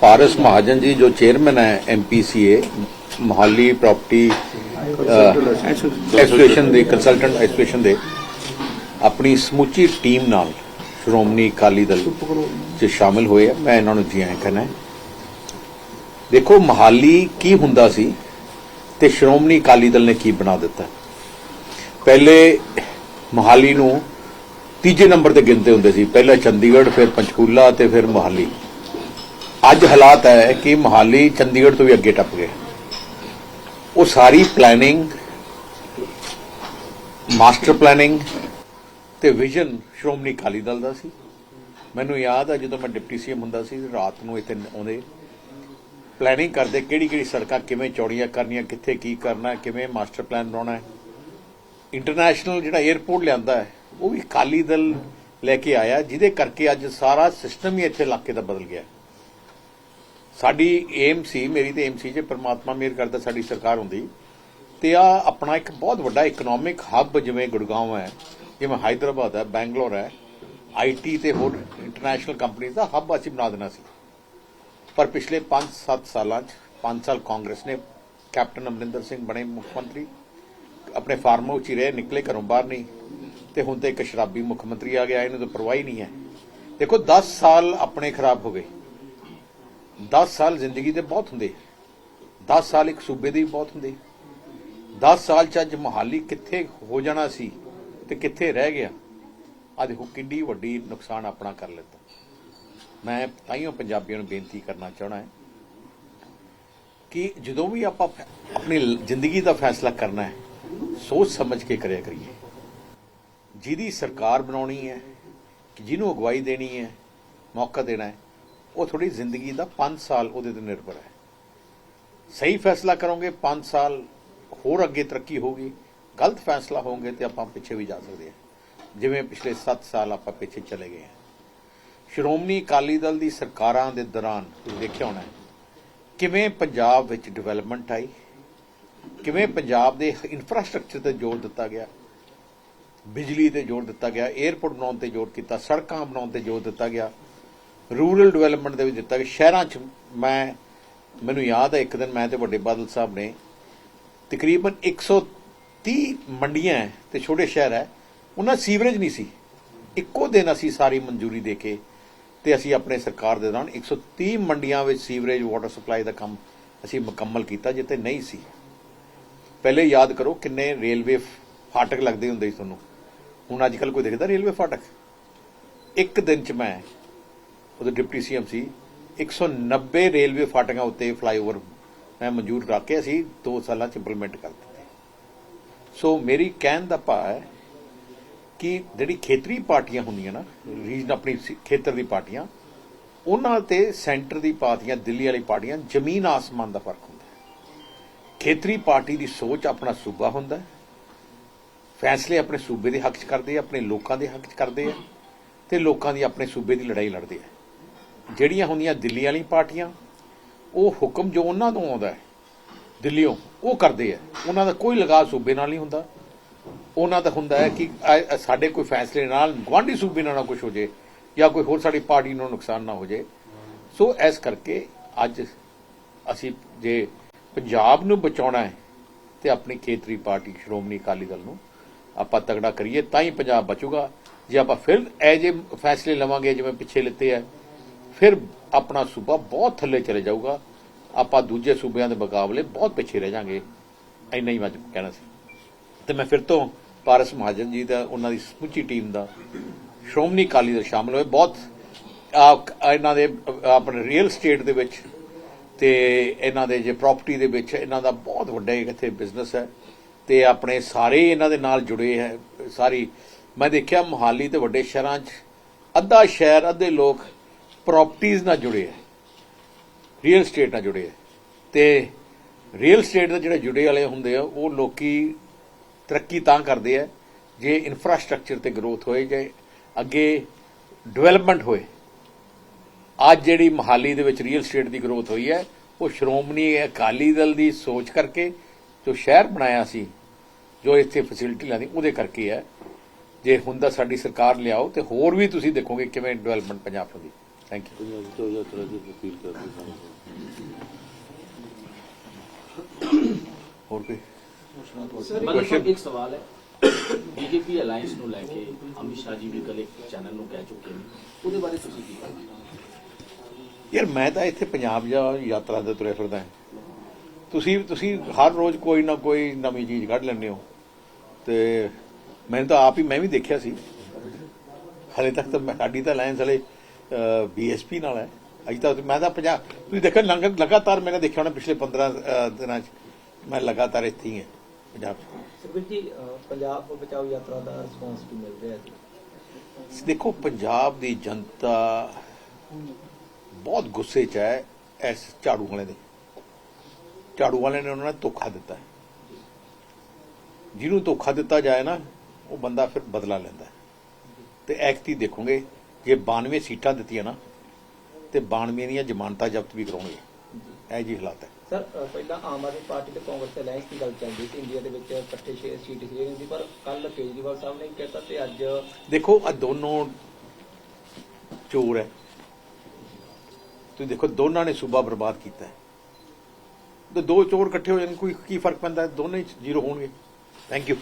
ਪਾਰਸ ਮਹਾਜਨ ਜੀ, ਜੋ ਚੇਅਰਮੈਨ ਹੈ ਐਮਪੀਸੀਏ ਮੋਹਾਲੀ ਪ੍ਰਾਪਰਟੀ ਐਸੋਸੀਏਸ਼ਨ ਦੇ ਕੰਸਲਟੈਂਟ ਐਸੋਸੀਏਸ਼ਨ ਦੇ, ਆਪਣੀ ਸਮੁੱਚੀ ਟੀਮ ਨਾਲ ਸ਼੍ਰੋਮਣੀ ਅਕਾਲੀ ਦਲ ਚ ਸ਼ਾਮਿਲ ਹੋਏ ਆ। ਮੈਂ ਇਹਨਾਂ ਨੂੰ ਜੀ ਆਇਆਂ ਕਹਿੰਦਾ ਦੇਖੋ, ਮੋਹਾਲੀ ਕੀ ਹੁੰਦਾ ਸੀ ਤੇ ਸ਼੍ਰੋਮਣੀ ਅਕਾਲੀ ਦਲ ਨੇ ਕੀ ਬਣਾ ਦਿੱਤਾ? ਪਹਿਲੇ ਮੋਹਾਲੀ ਨੂੰ ਤੀਜੇ ਨੰਬਰ ਤੇ ਗਿਣਦੇ ਹੁੰਦੇ ਸੀ। ਪਹਿਲਾਂ ਚੰਡੀਗੜ੍ਹ, ਫਿਰ ਪੰਚਕੂਲਾ ਤੇ ਫਿਰ ਮੋਹਾਲੀ। ਅੱਜ ਹਾਲਾਤ ਹੈ ਕਿ ਮੋਹਾਲੀ ਚੰਡੀਗੜ੍ਹ ਤੋਂ ਵੀ ਅੱਗੇ ਟੱਪ ਗਏ। ਉਹ ਸਾਰੀ ਪਲੈਨਿੰਗ ਮਾਸਟਰ ਪਲੈਨਿੰਗ ਤੇ ਵਿਜ਼ਨ ਸ਼੍ਰੋਮਣੀ ਅਕਾਲੀ ਦਲ ਦਾ ਸੀ। ਮੈਨੂੰ ਯਾਦ ਆ ਜਦੋਂ ਮੈਂ ਡਿਪਟੀ ਸੀਐਮ ਹੁੰਦਾ ਸੀ, ਰਾਤ ਨੂੰ ਇੱਥੇ ਆਉਂਦੇ। ਪਲੈਨਿੰਗ ਕਰਦੇ ਕਿਹੜੀ ਕਿਹੜੀ ਸੜਕਾਂ ਕਿਵੇਂ ਚੌੜੀਆਂ ਕਰਨੀਆਂ, ਕਿੱਥੇ ਕੀ ਕਰਨਾ, ਕਿਵੇਂ ਮਾਸਟਰ ਪਲਾਨ ਬਣਾਉਣਾ ਹੈ। ਇੰਟਰਨੈਸ਼ਨਲ ਜਿਹੜਾ 에ਅਰਪੋਰਟ ਲਿਆਂਦਾ ਹੈ, ਉਹ ਵੀ ਅਕਾਲੀ ਦਲ ਲੈ ਕੇ ਆਇਆ, ਜਿਹਦੇ ਕਰਕੇ ਅੱਜ ਸਾਰਾ ਸਿਸਟਮ ਹੀ ਇੱਥੇ ਇਲਾਕੇ ਦਾ ਬਦਲ ਗਿਆ। ਸਾਡੀ ਏਮ ਸੀ, ਮੇਰੀ ਤੇ ਏਮ ਸੀ ਜੇ ਪ੍ਰਮਾਤਮਾ ਮੇਰ ਕਰਦਾ ਸਾਡੀ ਸਰਕਾਰ ਹੁੰਦੀ। ਤੇ ਆ ਆਪਣਾ ਇੱਕ ਬਹੁਤ ਵੱਡਾ ਇਕਨੋਮਿਕ ਹੱਬ ਜਿਵੇਂ ਗੁੜਗਾਉਂ ਹੈ, ਜਿਵੇਂ ਹਾਈਦਰਾਬਾਦ ਹੈ, ਬੈਂਗਲੌਰ ਹੈ ਆਈਟੀ ਤੇ ਹੋਰ ਇੰਟਰਨੈਸ਼ਨਲ ਕੰਪਨੀਆਂ ਦਾ ਹੱਬ ਅਸੀਂ ਬਣਾ ਦੇਣਾ ਸੀ। ਪਰ ਪਿਛਲੇ 5-7 ਸਾਲਾਂ 'ਚ 5 ਸਾਲ ਕਾਂਗਰਸ ਨੇ ਕੈਪਟਨ ਅਮਰਿੰਦਰ ਸਿੰਘ ਬਣੇ ਮੁੱਖ ਮੰਤਰੀ, ਆਪਣੇ ਫਾਰਮ ਹਾਊਸ 'ਚ ਹੀ ਰਹੇ, ਨਿਕਲੇ, ਘਰੋਂ ਬਾਹਰ ਨਹੀਂ। ਤੇ ਹੁਣ ਤੇ ਇੱਕ ਸ਼ਰਾਬੀ ਮੁੱਖ ਮੰਤਰੀ ਆ ਗਿਆ, ਇਹਨੂੰ ਤਾਂ ਪਰਵਾਹ ਹੀ ਨਹੀਂ ਹੈ। ਦੇਖੋ 10 ਸਾਲ ਆਪਣੇ ਖਰਾਬ ਹੋ ਗਏ। 10 ਸਾਲ ਜ਼ਿੰਦਗੀ ਦੇ ਬਹੁਤ ਹੁੰਦੇ 10 ਸਾਲ ਇੱਕ ਸੂਬੇ ਦੇ ਵੀ ਬਹੁਤ ਹੁੰਦੇ 10 ਸਾਲ ਚ ਅੱਜ ਮੋਹਾਲੀ ਕਿੱਥੇ ਹੋ ਜਾਣਾ ਸੀ ਤੇ ਕਿੱਥੇ ਰਹਿ ਗਿਆ ਆ ਦੇਖੋ ਕਿੰਨੀ ਵੱਡੀ ਨੁਕਸਾਨ ਆਪਣਾ ਕਰ ਲਿੱਤਾ ਮੈਂ ਤਾਈਓ ਪੰਜਾਬੀਆਂ ਨੂੰ ਬੇਨਤੀ ਕਰਨਾ ਚਾਹਣਾ ਹੈ ਕਿ ਜਦੋਂ ਵੀ ਆਪਾਂ ਆਪਣੀ ਜ਼ਿੰਦਗੀ ਦਾ ਫੈਸਲਾ ਕਰਨਾ ਹੈ, ਸੋਚ ਸਮਝ ਕੇ ਕਰਿਆ ਕਰੀਏ। ਜਿਹਦੀ ਸਰਕਾਰ ਬਣਾਉਣੀ ਹੈ, ਜਿਹਨੂੰ ਅਗਵਾਈ ਦੇਣੀ ਹੈ, ਮੌਕਾ ਦੇਣਾ ਹੈ ਉਹ ਥੋੜੀ ਜ਼ਿੰਦਗੀ ਦਾ 5 ਸਾਲ ਉਹਦੇ ਤੇ ਨਿਰਭਰ ਹੈ। ਸਹੀ ਫੈਸਲਾ ਕਰੋਗੇ 5 ਸਾਲ ਹੋਰ ਅੱਗੇ ਤਰੱਕੀ ਹੋਗੀ ਗਲਤ ਫੈਸਲਾ ਹੋਗੇ ਤੇ ਆਪਾਂ ਪਿੱਛੇ ਵੀ ਜਾ ਸਕਦੇ ਹਾਂ। ਜਿਵੇਂ ਪਿਛਲੇ 7 ਸਾਲ ਆਪਾਂ ਪਿੱਛੇ ਚਲੇ ਗਏ ਹਾਂ। ਸ਼੍ਰੋਮਣੀ ਅਕਾਲੀ ਦਲ ਦੀ ਸਰਕਾਰਾਂ ਦੇ ਦੌਰਾਨ ਤੁਸੀਂ ਦੇਖਿਆ ਹੋਣਾ ਕਿਵੇਂ ਪੰਜਾਬ ਵਿੱਚ ਡਿਵੈਲਪਮੈਂਟ ਆਈ, ਕਿਵੇਂ ਪੰਜਾਬ ਦੇ ਇਨਫਰਾਸਟ੍ਰਕਚਰ ਤੇ ਜ਼ੋਰ ਦਿੱਤਾ ਗਿਆ, ਬਿਜਲੀ ਤੇ ਜ਼ੋਰ ਦਿੱਤਾ ਗਿਆ 에ਅਰਪੋਰਟ ਬਣਾਉਣ ਤੇ ਜ਼ੋਰ ਕੀਤਾ, ਸੜਕਾਂ ਬਣਾਉਣ ਤੇ ਜ਼ੋਰ ਦਿੱਤਾ ਗਿਆ। ਰੂਰਲ ਡਿਵੈਲਪਮੈਂਟ ਦੇ ਵਿੱਚ ਦਿੱਤਾ ਕਿ ਸ਼ਹਿਰਾਂ 'ਚ ਮੈਂ, ਮੈਨੂੰ ਯਾਦ ਹੈ ਇੱਕ ਦਿਨ ਮੈਂ ਤੇ ਵੱਡੇ ਬਾਦਲ ਸਾਹਿਬ ਨੇ ਤਕਰੀਬਨ 130 ਮੰਡੀਆਂ ਹੈ ਤੇ ਛੋਟੇ ਸ਼ਹਿਰ ਹੈ, ਉਹਨਾਂ ਸੀਵਰੇਜ ਨਹੀਂ ਸੀ। ਇੱਕੋ ਦਿਨ ਅਸੀਂ ਸਾਰੀ ਮਨਜ਼ੂਰੀ ਦੇ ਕੇ ਤੇ ਅਸੀਂ ਆਪਣੇ ਸਰਕਾਰ ਦੇ ਦੌਰਾਨ 130 ਮੰਡੀਆਂ ਵਿੱਚ ਸੀਵਰੇਜ, ਵਾਟਰ ਸਪਲਾਈ ਦਾ ਕੰਮ ਅਸੀਂ ਮੁਕੰਮਲ ਕੀਤਾ ਜਿੱਥੇ ਨਹੀਂ ਸੀ। ਪਹਿਲੇ ਯਾਦ ਕਰੋ ਕਿੰਨੇ ਰੇਲਵੇ ਫਾਟਕ ਲੱਗਦੇ ਹੁੰਦੇ ਸੀ ਤੁਹਾਨੂੰ। ਹੁਣ ਅੱਜ ਕੱਲ ਕੋਈ ਦੇਖਦਾ ਰੇਲਵੇ ਫਾਟਕ? ਇੱਕ ਦਿਨ ਚ ਮੈਂ ਉਦੋਂ ਡਿਪਟੀ ਸੀਐਮ ਸੀ 190 ਰੇਲਵੇ ਫਾਟਕਾਂ ਉੱਤੇ ਫਲਾਈਓਵਰ ਮੈਂ ਮਨਜ਼ੂਰ ਰੱਖ ਕੇ ਅਸੀਂ 2 ਸਾਲਾਂ ਚ ਇੰਪਲੀਮੈਂਟ ਕਰ ਦਿੱਤੇ। ਸੋ ਮੇਰੀ ਕਹਿਣ ਦਾ ਭਾਅ ਹੈ ਕਿ ਜਿਹੜੀ ਖੇਤਰੀ ਪਾਰਟੀਆਂ ਹੁੰਦੀਆਂ ਨਾ ਰੀਜਨ ਆਪਣੀ ਸੀ- ਖੇਤਰ ਦੀ ਪਾਰਟੀਆਂ, ਉਹਨਾਂ ਤੇ ਸੈਂਟਰ ਦੀ ਪਾਰਟੀਆਂ, ਦਿੱਲੀ ਵਾਲੀ ਪਾਰਟੀਆਂ, ਜ਼ਮੀਨ ਆਸਮਾਨ ਦਾ ਫ਼ਰਕ ਹੁੰਦਾ ਹੈ। ਖੇਤਰੀ ਪਾਰਟੀ ਦੀ ਸੋਚ ਆਪਣਾ ਸੂਬਾ ਹੁੰਦਾ ਹੈ। ਫੈਸਲੇ ਆਪਣੇ ਸੂਬੇ ਦੇ ਹੱਕ 'ਚ ਕਰਦੇ ਆ, ਆਪਣੇ ਲੋਕਾਂ ਦੇ ਹੱਕ 'ਚ ਕਰਦੇ ਆ ਤੇ ਲੋਕਾਂ ਦੀ ਆਪਣੇ ਸੂਬੇ ਦੀ ਲੜਾਈ ਲੜਦੇ ਆ। ਜਿਹੜੀਆਂ ਹੁੰਦੀਆਂ ਦਿੱਲੀ ਵਾਲੀ ਪਾਰਟੀਆਂ, ਉਹ ਹੁਕਮ ਜੋ ਉਹਨਾਂ ਤੋਂ ਆਉਂਦਾ ਹੈ ਦਿੱਲੀੋਂ ਉਹ ਕਰਦੇ ਆ। ਉਹਨਾਂ ਦਾ ਕੋਈ ਲਗਾਅ ਸੂਬੇ ਨਾਲ ਨਹੀਂ ਹੁੰਦਾ। ਉਹਨਾਂ ਦਾ ਹੁੰਦਾ ਹੈ ਕਿ ਸਾਡੇ ਕੋਈ ਫੈਸਲੇ ਨਾਲ ਗੁਆਂਢੀ ਸੂਬੇ ਨਾਲ ਨਾ ਕੁਝ ਹੋ ਜੇ, ਜਾਂ ਕੋਈ ਹੋਰ ਸਾਡੀ ਪਾਰਟੀ ਨੂੰ ਨੁਕਸਾਨ ਨਾ ਹੋ ਜੇ। ਸੋ ਇਸ ਕਰਕੇ ਅੱਜ ਅਸੀਂ ਜੇ ਪੰਜਾਬ ਨੂੰ ਬਚਾਉਣਾ ਹੈ ਤੇ ਆਪਣੀ ਖੇਤਰੀ ਪਾਰਟੀ ਸ਼੍ਰੋਮਣੀ ਅਕਾਲੀ ਦਲ ਨੂੰ ਆਪਾਂ ਤਗੜਾ ਕਰੀਏ, ਤਾਂ ਹੀ ਪੰਜਾਬ ਬਚੂਗਾ। ਜੇ ਆਪਾਂ ਫਿਰ ਐ ਜੇ ਫੈਸਲੇ ਲਵਾਂਗੇ, ਜਿਵੇਂ ਪਿੱਛੇ ਲਿੱਤੇ ਆ ਫਿਰ ਆਪਣਾ ਸੂਬਾ ਬਹੁਤ ਥੱਲੇ ਚਲੇ ਜਾਊਗਾ। ਆਪਾਂ ਦੂਜੇ ਸੂਬਿਆਂ ਦੇ ਮੁਕਾਬਲੇ ਬਹੁਤ ਪਿੱਛੇ ਰਹਿ ਜਾਾਂਗੇ। ਇੰਨਾ ਹੀ ਮੈਂ ਕਹਿਣਾ ਸੀ। ਤੇ ਮੈਂ ਫਿਰ ਤੋਂ ਪਾਰਸ ਮਹਾਜਨ ਜੀ ਦਾ, ਉਹਨਾਂ ਦੀ ਸਮੁੱਚੀ ਟੀਮ ਦਾ, ਸ਼੍ਰੋਮਣੀ ਅਕਾਲੀ ਦਲ ਸ਼ਾਮਲ ਹੋਏ। ਬਹੁਤ ਇਹਨਾਂ ਦੇ, ਆਪਣੇ ਰੀਅਲ ਸਟੇਟ ਦੇ ਵਿੱਚ ਤੇ ਇਹਨਾਂ ਦੇ ਜੇ ਪ੍ਰਾਪਰਟੀ ਦੇ ਵਿੱਚ ਇਹਨਾਂ ਦਾ ਬਹੁਤ ਵੱਡਾ ਇੱਕ ਇੱਥੇ ਬਿਜ਼ਨਸ ਹੈ। ਤੇ ਆਪਣੇ ਸਾਰੇ ਇਹਨਾਂ ਦੇ ਨਾਲ ਜੁੜੇ ਹੈ। ਸਾਰੀ, ਮੈਂ ਦੇਖਿਆ ਮੁਹਾਲੀ ਤੇ ਵੱਡੇ ਸ਼ਹਿਰਾਂ 'ਚ, ਅੱਧਾ ਸ਼ਹਿਰ, ਅੱਧੇ ਲੋਕ ਪ੍ਰਾਪਰਟੀਆਂ ਨਾਲ ਜੁੜੇ ਹੈ ਰੀਅਲ ਸਟੇਟ ਨਾਲ ਜੁੜੇ ਹੈ। ਤੇ ਰੀਅਲ ਸਟੇਟ ਦੇ ਜਿਹੜੇ ਜੁੜੇ ਵਾਲੇ ਹੁੰਦੇ ਆ, ਉਹ ਲੋਕੀ ਤਰੱਕੀ ਤਾਂ ਕਰਦੇ ਆ, ਜੇ ਇਨਫਰਾਸਟ੍ਰਕਚਰ ਤੇ ਗਰੋਥ ਹੋਏ, ਜੇ ਅੱਗੇ ਡਿਵੈਲਪਮੈਂਟ ਹੋਏ। ਅੱਜ ਜਿਹੜੀ ਮਹਾਲੀ ਦੇ ਵਿੱਚ ਰੀਅਲ ਸਟੇਟ ਦੀ ਗਰੋਥ ਹੋਈ ਹੈ, ਉਹ ਸ਼੍ਰੋਮਣੀ ਅਕਾਲੀ ਦਲ ਦੀ ਸੋਚ ਕਰਕੇ ਜੋ ਸ਼ਹਿਰ ਬਣਾਇਆ ਸੀ, ਜੋ ਇੱਥੇ ਫੈਸਿਲਿਟੀ ਲਾਦੀ ਉਹਦੇ ਕਰਕੇ ਹੈ। ਜੇ ਹੁੰਦਾ ਸਾਡੀ ਸਰਕਾਰ ਲਿਆਓ ਤੇ ਹੋਰ ਵੀ ਤੁਸੀਂ ਦੇਖੋਗੇ ਕਿਵੇਂ ਡਿਵੈਲਪਮੈਂਟ ਪੰਜਾਬ ਹੁੰਦੀ ਥੈਂਕ ਯੂ ਬੀਜੇਪੀ ਅਲਾਈਅੰਸ ਨੂੰ ਲੈ ਕੇ ਅਮਿਤ ਸ਼ਾਹ ਜੀ ਵੀ ਕੱਲ ਚੈਨਲ ਨੂੰ ਕਹਿ ਚੁੱਕੇ ਨੇ ਉਹਦੇ ਬਾਰੇ ਤੁਸੀਂ ਕੀ ਕਹਿੰਦੇ ਯਾਰ ਮੈਂ ਤਾਂ ਇੱਥੇ ਪੰਜਾਬ ਜਾ ਯਾਤਰਾ ਦੇ ਤੁਰੇ ਫਿਰਦਾ ਤੁਸੀਂ ਤੁਸੀਂ ਹਰ ਰੋਜ਼ ਕੋਈ ਨਾ ਕੋਈ ਨਵੀਂ ਚੀਜ਼ ਕੱਢ ਲੈਂਦੇ ਹੋ ਤੇ ਮੈਂ ਤਾਂ ਆਪ ਹੀ ਮੈਂ ਵੀ ਦੇਖਿਆ ਸੀ ਹਲੇ ਤੱਕ ਤਾਂ ਸਾਡੀ ਤਾਂ ਅਲਾਈਅੰਸ ਹਲੇ ਬੀਐਸਪੀ ਨਾਲ ਹੈ। ਅਜੇ ਤੱਕ ਮੈਂ ਤਾਂ ਪੰਜਾਬ ਤੁਸੀਂ ਦੇਖੋ ਲੰਗ- ਲਗਾਤਾਰ ਮੈंने ਦੇਖਿਆ ਹੋਣਾ ਪਿਛਲੇ 15 ਅ, ਦਿਨਾਂ ਚ। ਮੈਂ ਲਗਾਤਾਰ ਇੱਥੇ ਹੀ ਹਾਂ ਪੰਜਾਬ ਸੁਖਬੀਰ ਜੀ ਪੰਜਾਬ ਬਚਾਓ ਯਾਤਰਾ ਦਾ ਰਿਸਪੌਂਸ ਕੀ ਮਿਲ ਰਿਹਾ ਜੀ? ਦੇਖੋ ਪੰਜਾਬ ਦੀ ਜਨਤਾ ਬਹੁਤ ਗੁੱਸੇ 'ਚ ਹੈ ਇਸ ਝਾੜੂ ਵਾਲੇ ਦੇ। ਝਾੜੂ ਵਾਲੇ ਨੇ ਉਹਨਾਂ ਨੂੰ ਧੋਖਾ ਦਿੱਤਾ। ਜਿਹਨੂੰ ਧੋਖਾ ਦਿੱਤਾ ਜਾਏ ਨਾ ਉਹ ਬੰਦਾ ਫਿਰ ਬਦਲਾ ਲੈਂਦਾ। ਤੇ ਐਕਟੀ ਦੇਖੋਗੇ ਜੇ 92 ਸੀਟਾਂ ਦਿੱਤੀਆਂ ਨਾ ਤੇ 92 ਦੀਆਂ ਜ਼ਮਾਨਤਾਂ ਜ਼ਬਤ ਵੀ ਕਰਾਉਣਗੇ। ਇਹ ਜੀ ਹਾਲਾਤ ਹੈ। ਸਰ ਪਹਿਲਾਂ ਆਮ ਆਦਮੀ ਪਾਰਟੀ ਤੇ ਕਾਂਗਰਸ ਦੇ ਅਲਾਈਅੰਸ ਦੀ ਗੱਲ ਚੱਲਦੀ ਸੀ। ਇੰਡੀਆ ਦੇ ਵਿੱਚ ਇਕੱਠੇ ਛੇ ਸੀਟ ਸ਼ੇਅਰਿੰਗ ਦੀ ਪਰ ਕੱਲ ਕੇਜਰੀਵਾਲ ਸਾਹਿਬ ਨੇ ਕਹਿਤਾ ਤੇ ਅੱਜ ਦੇਖੋ ਆ ਦੋਨੋਂ ਚੋਰ ਹੈ। ਤੁਸੀਂ ਦੇਖੋ ਦੋਨਾਂ ਨੇ ਸੂਬਾ ਬਰਬਾਦ ਕੀਤਾ ਹੈ। ਤੇ ਦੋ ਚੋਰ ਇਕੱਠੇ ਹੋ ਜਾਣ ਕੋਈ ਕੀ ਫ਼ਰਕ ਪੈਂਦਾ? ਦੋਨੇ ਜ਼ੀਰੋ ਹੋਣਗੇ। Thank you